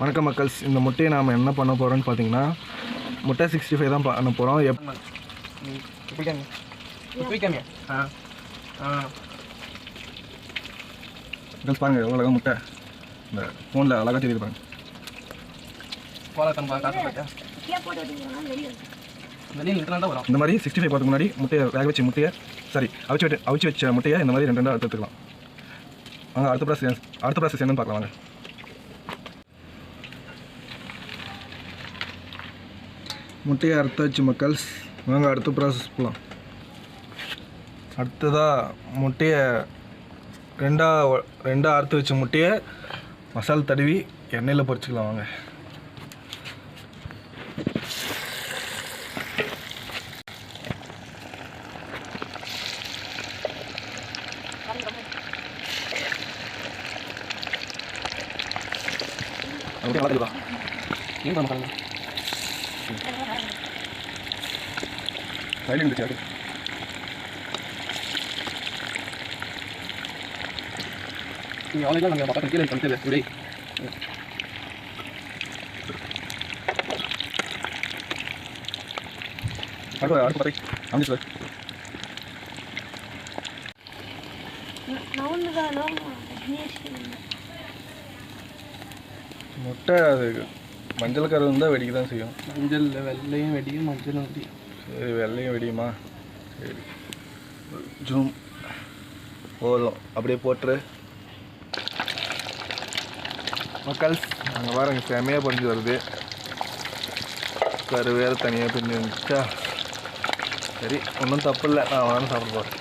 வணக்கம் மக்கள்ஸ். இந்த முட்டையை நாம் என்ன பண்ண போகிறோம்னு பார்த்தீங்கன்னா முட்டை சிக்ஸ்டி ஃபைவ் தான் பண்ண போகிறோம் எப் மக்கள்ஸ் பாருங்கள் எவ்வளோ அழகா முட்டை. இந்த ஃபோனில் அழகாக தெரியுது பாருங்க. இந்த மாதிரி சிக்ஸ்டி ஃபைவ் பார்த்துக்கு முன்னாடி முட்டையை வேக வச்சு முட்டையை சாரி அவிச்சு விட்டு அவிச்சு வச்ச முட்டையை இந்த மாதிரி ரெண்டு ரெண்டாக எடுத்துக்கலாம். வாங்க அடுத்த ப்ராசஸ் அடுத்த ப்ராசஸ் என்னன்னு பார்க்கலாம் வாங்க. முட்டையை அறுத்து வச்சு மக்கள்ஸ் வாங்க அடுத்த ப்ராசஸ் போகலாம் அடுத்ததாக முட்டையை ரெண்டாக ரெண்டாக அறுத்து வச்ச முட்டையை மசால் தடவி எண்ணெயில் பொறிச்சிக்கலாம் வாங்க. அப்படியே வளர்த்துக்கலாம் ஏன் பண்ண மாட்டாங்க கையில் இருந்துச்சு அது நீ அவ்வளோ நம்ம பக்கத்தில் கீழே பண்ணிட்டு இப்படி அடுத்து அடுத்து பார்த்து அமைச்சு சார் முட்டை அது மஞ்சள் கரு இருந்தால் வெடிக்க தான் செய்யும். மஞ்சள் வெள்ளையும் வெடியும் மஞ்சளும் வெடியும். சரி வெள்ளையும் வெடியுமா? சரி. ஜூம். போதும். அப்படியே போட்டுரு. மக்கள் அங்கே பாருங்க செமையாக படிஞ்சு வருது. கரு வேறு தனியாக பிரிஞ்சு வந்துச்சா? சரி ஒன்றும் தப்பு இல்லை. நான் வேணும் சாப்பிட போகிறேன்